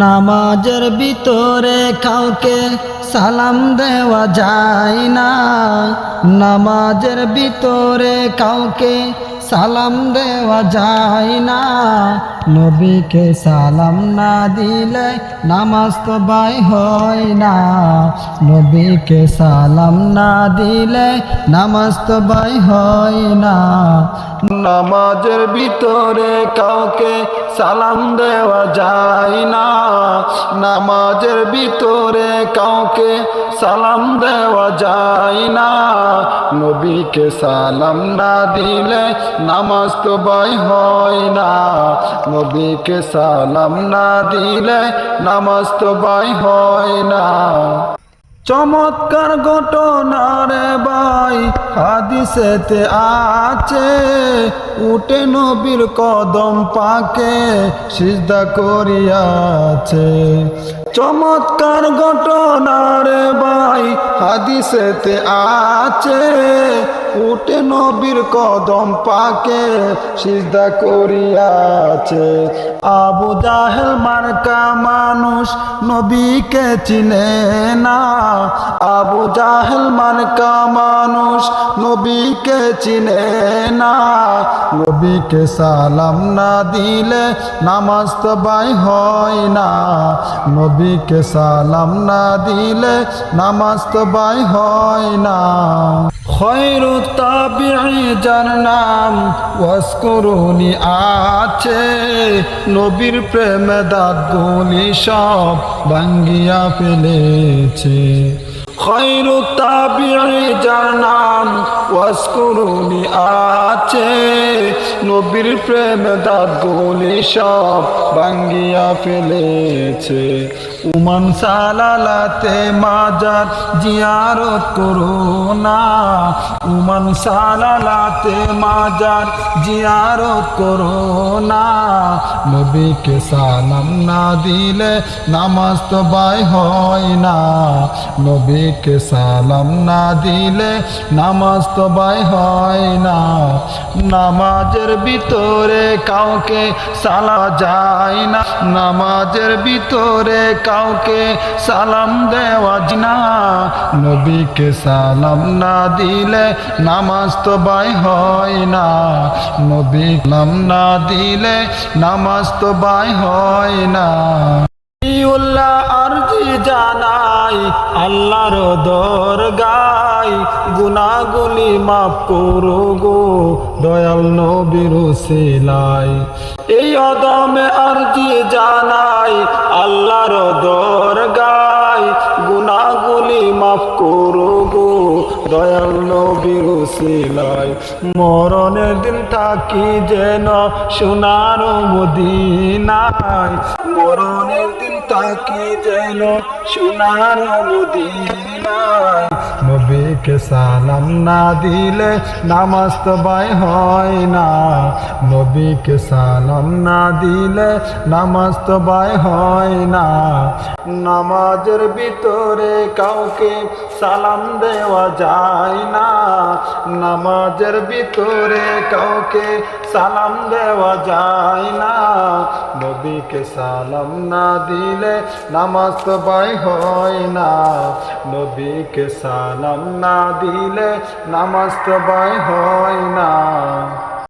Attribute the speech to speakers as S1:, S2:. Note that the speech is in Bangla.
S1: নামাজের ভিতরে কাউকে সালাম দেওয়া যায় না। নামাজের ভিতরে কাউকে সালাম দেওয়া যায় না। নবীকে সালাম না দিলে নামাজ তো বাই হয় না। নবীকে সালাম না দিলে নামাজ তো বাই হয় না। নামাজের ভিতরে কাউকে সালাম দেওয়া যায় না। নামাজের ভিতরে কাউকে সালাম দেওয়া যায় না। নবীকে সালাম না দিলে নামাজ তো বয় হয় না। নবীকে সালাম না দিলে নামাজ তো বয় হয় না। চমৎকার ঘটনা রে ভাই হাদিসেতে আছে, উঠে নবীর কদম পাকে সিজদা করিয়াছে। চমৎকার ঘটনা রে ভাই হাদিসেতে আছে উঠে নবীর কদম পাকে, সিজদা করিয়াছে। আবু জাহেল মার্কা মানুষ নবীকে চিনে না। আবু জাহেল মার্কা মানুষ নবীকে চিনে না। নবীকে সালাম না দিলে নামাজ তো বাই হয় না। নবীকে সালাম না দিলে নামাজ তো বাই হয় না। খৈর তাবিঈ যার নাম ওয়াসকুরুনি আছে। নবীর প্রেমে দাঁতগুলি সব ভাঙ্গিয়া ফেলেছে। খৈরু তাবিঈ যার নাম ওয়াসকুরুনি আছে। নবীর প্রেমে দাঁতগুলি সব ভাঙ্গিয়া ফেলেছে। উমান সালালাতে মাজার জিয়ারত করো না। উমান সালালাতে মাজার জিয়ারত করো না। নবীকে সালাম না দিলে নামাজ তো বাই হয় না। নবীকে সালাম না দিলে নামাজ তো বাই হয় না। নামাজের ভিতরে কাউকে সালা যায় না। নামাজের ভিতরে কাউকে সালাম দেওয়া না। নবীকে সালাম না দিলে নামাজ তো বাই হয় না। নবী নাম না দিলে নামাজ তো বাই হয় না। উল্লাহ আরজি জানাই আল্লাহর দরগাই গুনাগুলি মাফ করো গো দয়াল নবীর সিলাই এই অদমে আরজি জানাই, আল্লাহর দরগাই নবীর মরণের দিন থাকি যেন সোনার মদিনায়? মরণের দিন তাকি যেন সোনার মদিনায়? নবীকে সালাম না দিলে নামাজ তো বাই হয় না। নবীকে সালাম না দিলে নামাজ তো বাই হয় না। নামাজের ভিতরে কাউকে সালাম দেওয়া যায় না। নামাজের ভিতরে কাউকে সালাম দেওয়া যায় না। নবীকে সালাম না দিলে নামাজ তো বাই হয় না। নবীকে সালাম না দিলে নামাজ তো বাই হয় না।